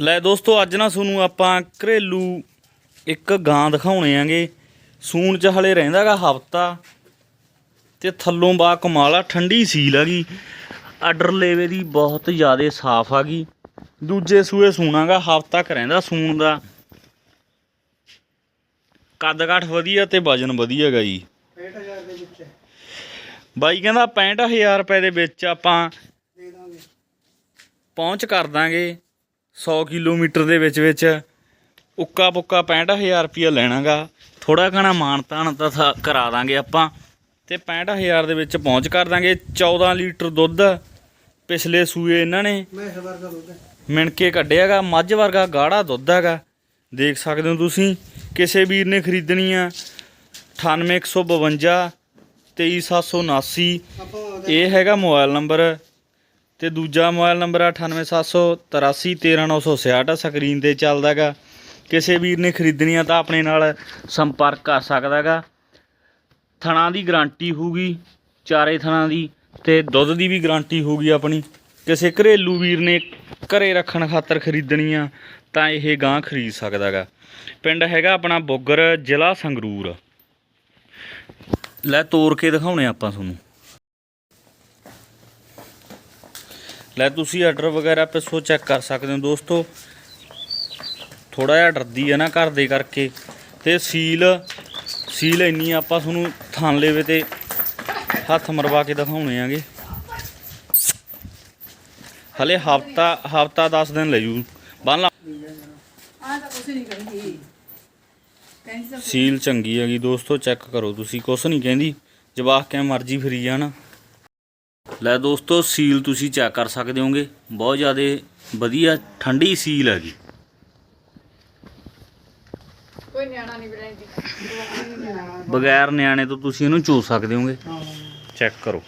ਲੈ ਦੋਸਤੋ ਅੱਜ ਨਾ ਤੁਹਾਨੂੰ ਆਪਾਂ ਘਰੇਲੂ ਇੱਕ ਗਾਂ ਦਿਖਾਉਣੇ ਆਂਗੇ। ਸੂਣ ਚ ਹਲੇ ਰਹਿੰਦਾਗਾ ਹਫਤਾ ਤੇ ਥੱਲੋਂ ਬਾ ਕਮਾਲਾ ਠੰਡੀ ਸੀਲ ਹੈਗੀ ਆਰਡਰ ਲੇਵੇ ਦੀ ਬਹੁਤ ਜ਼ਿਆਦਾ ਸਾਫ਼ ਹੈਗੀ ਦੂਜੇ ਸੂਏ ਸੂਣਾਗਾ ਹਫਤਾ ਕ ਰਹਿੰਦਾ ਸੂਣ ਦਾ। ਕੱਦ ਕਾਠ ਵਧੀਆ ਤੇ ਵਜਨ ਵਧੀਆ ਹੈਗਾ ਜੀ। 65000 ਦੇ ਵਿੱਚ ਬਾਈ ਕਹਿੰਦਾ 65000 ਰੁਪਏ ਦੇ ਵਿੱਚ ਆਪਾਂ ਦੇ ਦਾਂਗੇ। ਪਹੁੰਚ ਕਰ ਦਾਂਗੇ। 100 ਕਿਲੋਮੀਟਰ ਦੇ ਵਿੱਚ ਵਿੱਚ ਉੱਕਾ ਪੁੱਕਾ 65000 ਰੁਪਇਆ ਲੈਣਾਗਾ। ਥੋੜਾ ਘਣਾ ਮਾਨਤਾਨ ਤਾਂ ਕਰਾ ਦਾਂਗੇ ਆਪਾਂ ਤੇ 65000 ਦੇ ਵਿੱਚ ਪਹੁੰਚ ਕਰ ਦਾਂਗੇ 14 ਲੀਟਰ ਦੁੱਧ। ਪਿਛਲੇ ਸੂਏ ਇਹਨਾਂ ਨੇ। ਮਿਣ ਕੇ ਕੱਢਿਆਗਾ ਮੱਝ ਵਰਗਾ ਗਾੜਾ ਦੁੱਧ ਹੈਗਾ। ਦੇਖ ਸਕਦੇ ਹੋ ਤੁਸੀਂ ਕਿਸੇ ਵੀਰ ਨੇ ਖਰੀਦਣੀ ਆ 98152 23779 ਆਪਾਂ ਉਹਦੇ ਇਹ ਹੈਗਾ ਮੋਬਾਈਲ ਨੰਬਰ। ਤੇ ਦੂਜਾ ਮੋਬਾਈਲ ਨੰਬਰ ਆ 9878313966 ਸਕਰੀਨ ਤੇ ਚੱਲਦਾਗਾ। ਕਿਸੇ ਵੀਰ ਨੇ ਖਰੀਦਣੀ ਆ ਤਾਂ ਆਪਣੇ ਨਾਲ ਸੰਪਰਕ ਕਰ ਸਕਦਾਗਾ। ਥਣਾ ਦੀ ਗਾਰੰਟੀ ਹੋਊਗੀ, ਚਾਰੇ ਥਣਾ ਦੀ ਤੇ ਦੁੱਧ ਦੀ ਵੀ ਗਾਰੰਟੀ ਹੋਊਗੀ ਆਪਣੀ। ਕਿਸੇ ਘਰੇਲੂ ਵੀਰ ਨੇ ਘਰੇ ਰੱਖਣ ਖਾਤਰ ਖਰੀਦਣੀ ਆ ਤਾਂ ਇਹ ਗਾਂ ਖਰੀਦ ਸਕਦਾਗਾ। ਪਿੰਡ ਹੈਗਾ ਆਪਣਾ ਬੋਗਰ, ਜ਼ਿਲ੍ਹਾ ਸੰਗਰੂਰ। ਲੈ ਤੋੜ ਕੇ ਦਿਖਾਉਣੇ ਆਪਾਂ ਤੁਹਾਨੂੰ। ਲੈ ਤੁਸੀਂ ਆਰਡਰ ਵਗੈਰਾ ਪਿੱਛੋਂ ਚੈੱਕ ਕਰ ਸਕਦੇ ਹੋ ਦੋਸਤੋ। ਥੋੜਾ ਜਿਹਾ ਡਰਦੀ ਹੈ ਨਾ ਘਰ ਦੇ ਕਰਕੇ। ਤੇ ਸੀਲ ਸੀਲ ਇੰਨੀ ਆਪਾਂ ਤੁਹਾਨੂੰ ਥਾਂ ਲੈਵੇ ਤੇ ਹੱਥ ਮਰਵਾ ਕੇ ਦਿਖਾਉਣੇ ਆਗੇ। ਹਲੇ ਹਫਤਾ ਹਫਤਾ 10 ਦਿਨ ਲੈ ਜੂ। ਬੰਨ ਲਾ। ਸੀਲ ਚੰਗੀ ਹੈਗੀ ਦੋਸਤੋ ਚੈੱਕ ਕਰੋ ਤੁਸੀਂ। ਕੁਛ ਨਹੀਂ ਕਹਿੰਦੀ। ਜਵਾਕ ਕਿਵੇਂ ਮਰਜ਼ੀ ਫਰੀ ਜਾਣ। ਲੈ ਦੋਸਤੋ ਸੀਲ ਤੁਸੀਂ ਚੈੱਕ ਕਰ ਸਕਦੇ ਹੋਗੇ। ਬਹੁਤ ਜ਼ਿਆਦਾ ਵਧੀਆ ਠੰਡੀ ਸੀਲ ਹੈਗੀ। ਕੋਈ ਨਿਆਣਾ ਨਹੀਂ ਬਣਾਈ ਬਗੈਰ ਨਿਆਣੇ ਤੋਂ ਤੁਸੀਂ ਇਹਨੂੰ ਚੋ ਸਕਦੇ ਹੋਗੇ। ਹਾਂ। ਚੈੱਕ ਕਰੋ।